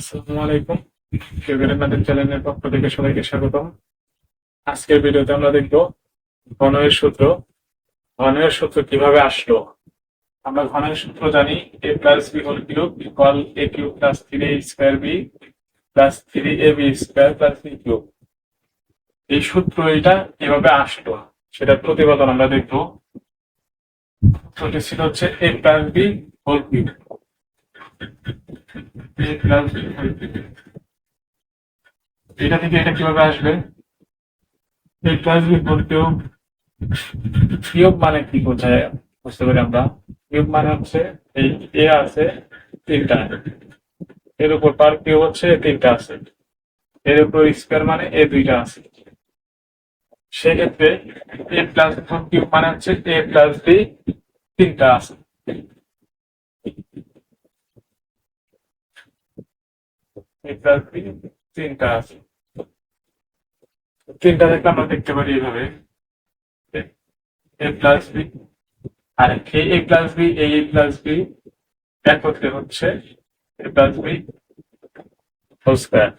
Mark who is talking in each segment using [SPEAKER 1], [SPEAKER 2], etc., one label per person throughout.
[SPEAKER 1] আসসালামু আলাইকুম কেবির চ্যানেলের পক্ষ থেকে সবাইকে স্বাগতম। আজকের ভিডিওতে আমরা দেখব ঘনয়ের সূত্র। ঘনয়ের সূত্র কীভাবে আসলো? আমরা ঘনয়ের সূত্র জানি a plus b whole cube equal a cube plus three a square b plus three a b square plus b cube এই সূত্র এটা কীভাবে আসলো? সেটা প্রতিবেদন আমরা দেখব। সূত্রটি ছিল হচ্ছে a plus b whole cube cube। এটা থেকে এটা কীভাবে আসবে? plus b whole cube cube মানে কি বোঝায়? বুঝতে পারি আমরা। কিউব মানে হচ্ছে এই এ আছে, তিনটা। এর উপর পার কিউব হচ্ছে, তিনটা আছে। এর উপর স্কোয়ার মানে এ দুইটা আছে। সেক্ষেত্রে এ প্লাস কিউব মানে হচ্ছে এ প্লাস বি তিনটা আছে এ তিনটা আছে তিনটা দেখলে আমরা দেখতে পারি এইভাবে এ প্লাস বি আর এই এ প্লাস বি এই এ প্লাস বি একত্রে হচ্ছে a plus b whole square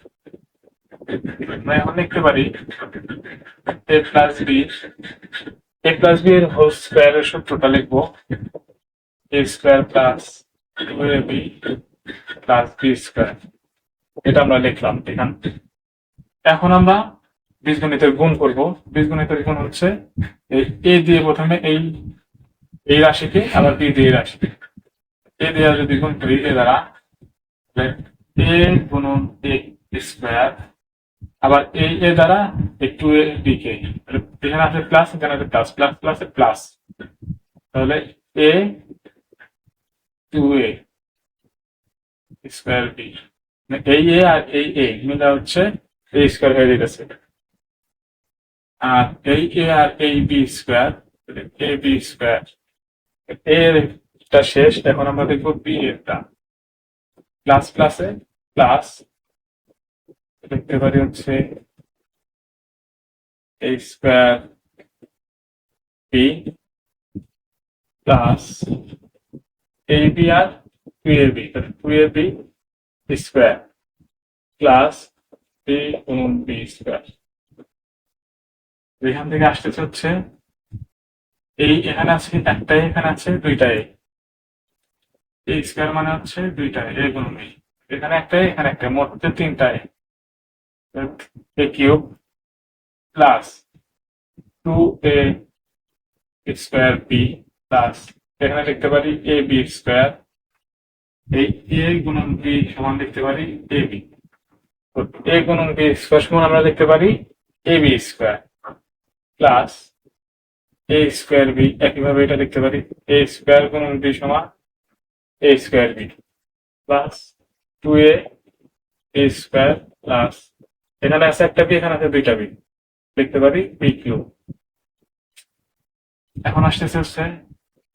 [SPEAKER 1] আমরা এখন লিখতে পারি a plus b a plus b এর হোল স্কোয়ারের সূত্রটা লিখব a square plus two a b plus b square এটা আমরা লিখলাম এখান। এখন আমরা বীজগণিতের গুণ করব। বীজগণিতের গুণ হচ্ছে এই এ দিয়ে প্রথমে এই এই রাশিকে, আবার বি দিয়ে রাশিকে। এ দিয়ে যদি গুণ করি এ দ্বারা এ গুণন এ স্কোয়ার আবার এই এ দ্বারা এ টু এ বি কে। এখানে আছে প্লাস এখানে আছে প্লাস প্লাস প্লাস প্লাস তাহলে a two a square b এই এ আর এই এ মিলা হচ্ছে এ স্কোয়ার হয়ে যেতেছে। আর এই এ আর এই B square A B square এরটা শেষ, এখন আমরা দেখব বি এরটা প্লাস প্লাসে প্লাস দেখতে পারি হচ্ছে এ স্কোয়ার বি প্লাস এই B R two a b two a b square plus b গুণন বি স্কোয়ার এখান থেকে আসতেছে হচ্ছে এই এখানে আছে, একটাই এখানে আছে, দুইটাই। এই স্কোয়ার মানে হচ্ছে দুইটাই এ গুণন বি এখানে একটাই, এখানে একটা মোট তিনটাই। A cube plus two a square b plus এখানে লিখতে পারি এ বি স্কোয়ার এই এ গুণন বি সমান লিখতে পারি? A B. এ গুণন বি স্কোয়ার সমান আমরা লিখতে পারি? A b square plus a square b. একইভাবে এটা লিখতে পারি। এ স্কোয়ার গুণন বি সমান a square b plus two a a square plus এখানে আছে একটা বি, এখানে আছে দুইটা বি। লিখতে পারি, বি কিউ এখন আসতেছে হচ্ছে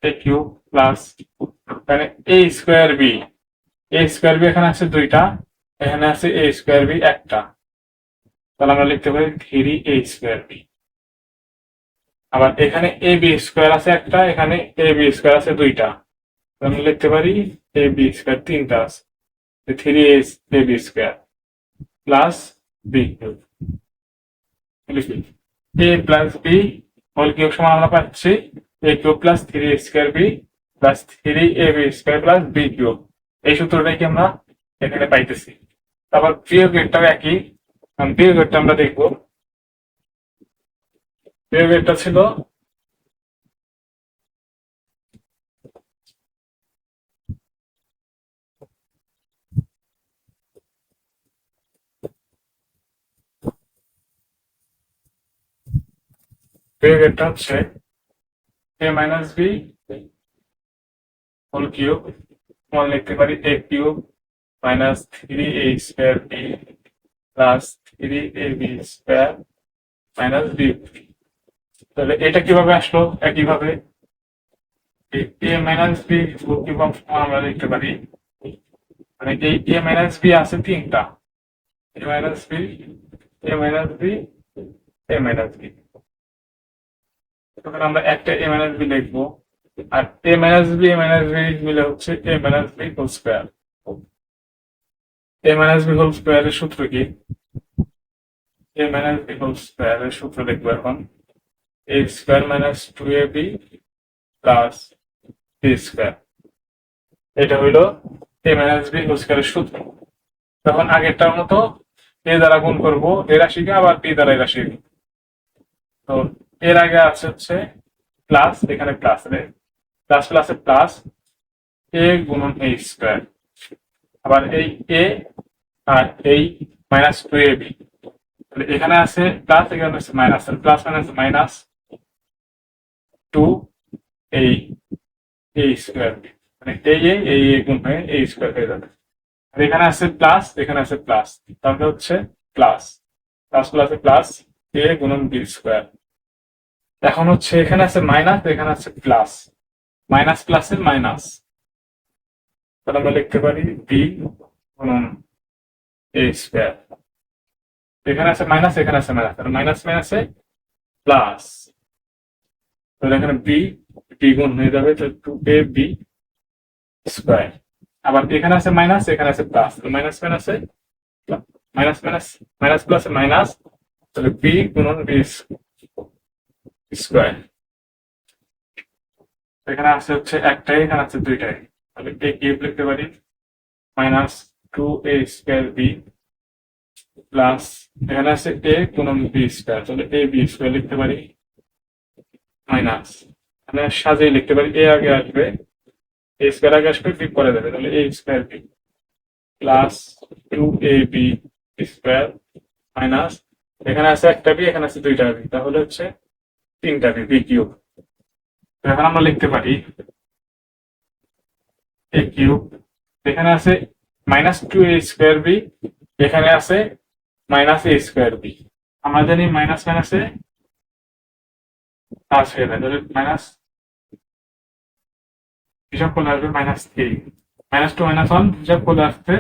[SPEAKER 1] এ কিউ প্লাস মানে a square b a square b এখানে আছে দুইটা, এখানে আছে এ স্কোয়ার বি একটা। তাহলে আমরা লিখতে পারি থ্রি এ স্কোয়ার বি আবার এখানে এ বি স্কোয়ার আছে একটা, এখানে এ বি স্কোয়ার আছে দুইটা। আমরা লিখতে পারি এ বি স্কোয়ার তিনটা আছে। Three a b square plus b a plus b whole cube সমান আমরা পাচ্ছি। A cube plus three square b plus three a b square plus b cube এই সূত্রটাই কি আমরা এখানে পাইতেছি। তারপর প্রিয় গেটটাও একই। প্রিয় গেটটা আমরা দেখব। প্রিয় গেটটা ছিল প্রিয় গেটটা হচ্ছে a minus b whole cube সমান লিখতে পারি a cube minus three a square b plus three a b square minus b তাহলে এটা কীভাবে আসলো? একইভাবে a minus b whole cube আমরা লিখতে পারি। মানে এই এ মাইনাস বি আছে তিনটা। A minus b a minus b a minus b আমরা একটা এ মাইনাস বি লিখব। আর a minus b a minus b মিলে হচ্ছে a minus b whole square a minus b whole স্কোয়ারের সূত্র কি? এ মাইনাস বি হোল স্কোয়ারের সূত্র দেখব এখন। A square minus two a b plus b square এটা হইল এ মাইনাস বি হোল স্কোয়ারের সূত্র। তখন আগেরটার মতো এ দ্বারা গুণ করব এ রাশিকে আবার বি দ্বারা এই রাশি তো এর আগে আছে হচ্ছে প্লাস এখানে প্লাস প্লাস প্লাসে প্লাস এ গুণন এ স্কোয়ার আবার এই এ আর এই মাইনাস টু এ বি তাহলে এখানে আছে প্লাস এখানে আছে minus plus minus minus two এই এ স্কোয়ার মানে এই এ এই এ গুণ হয়ে এই স্কোয়ার হয়ে যাবে। আর এখানে আছে প্লাস এখানে আছে প্লাস তাহলে হচ্ছে প্লাস প্লাস প্লাসে প্লাস এ গুণন বি স্কোয়ার এখন হচ্ছে এখানে আছে মাইনাস এখানে আছে প্লাস মাইনাস প্লাসের মাইনাস তাহলে আমরা লিখতে পারি বি গুণন এ স্কোয়ার এখানে আছে মাইনাস এখানে আছে মাইনাস তাহলে মাইনাস মাইনাসে প্লাস তাহলে এখানে বি বি গুণ হয়ে যাবে তো টু এ বি স্কোয়ার আবার এখানে আছে মাইনাস এখানে আছে প্লাস মাইনাস মাইনাসে minus minus minus plus minus তাহলে বি গুণন বি স্কোয়ার এখানে আছে হচ্ছে একটাই, এখানে আছে দুইটাই। তাহলে এ কিউব লিখতে পারি minus two a square b plus এখানে আছে এ গুণন বি স্কোয়ার তাহলে এ বি স্কোয়ার লিখতে পারি মাইনাস এখানে সাজিয়ে লিখতে পারি এ আগে আসবে এ স্কোয়ার আগে আসবে বি পরে দেবে তাহলে a square b plus two a b square minus এখানে আছে একটা বি এখানে আছে দুইটা বি তাহলে হচ্ছে তিনটা বি বি কিউব। এখন আমরা লিখতে পারি এ কিউব এখানে আছে minus two a square b এখানে আছে মাইনাস এ স্কোয়ার বি আমরা জানি মাইনাস মাইনাসে প্লাস হয়ে যায়, তাহলে মাইনাস হিসাব করলে আসবে minus three minus two minus one হিসাব করলে আসছে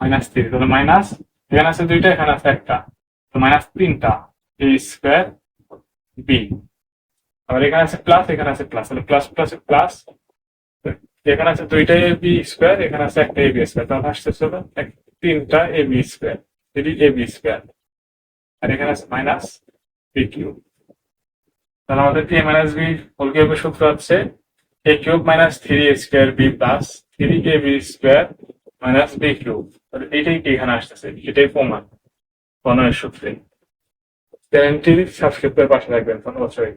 [SPEAKER 1] মাইনাস থ্রি তাহলে মাইনাস এখানে আছে দুইটা, এখানে আছে একটা। তো মাইনাস তিনটা এ স্কোয়ার বি আবার এখানে আছে প্লাস এখানে আছে প্লাস তাহলে প্লাস প্লাস প্লাস এখানে আছে দুইটা এ বি স্কোয়ার এখানে আছে একটা এ বি স্কোয়ার তাহলে আসছে হলো তিনটা এ বি স্কোয়ার এটি এ বি স্কোয়ার আর এখানে আছে মাইনাস বি কিউব তাহলে আমাদের এ মাইনাস বি হোল কিউবের সূত্র হচ্ছে a cube minus three a square b plus three a b square minus b cube তাহলে এটাই কি এখানে আসতেছে? এটাই প্রমাণ, প্রণয়ের সূত্রে। চ্যানেলটি সাবস্ক্রাইব করে পাশে রাখবেন ধন্যবাদ সবাই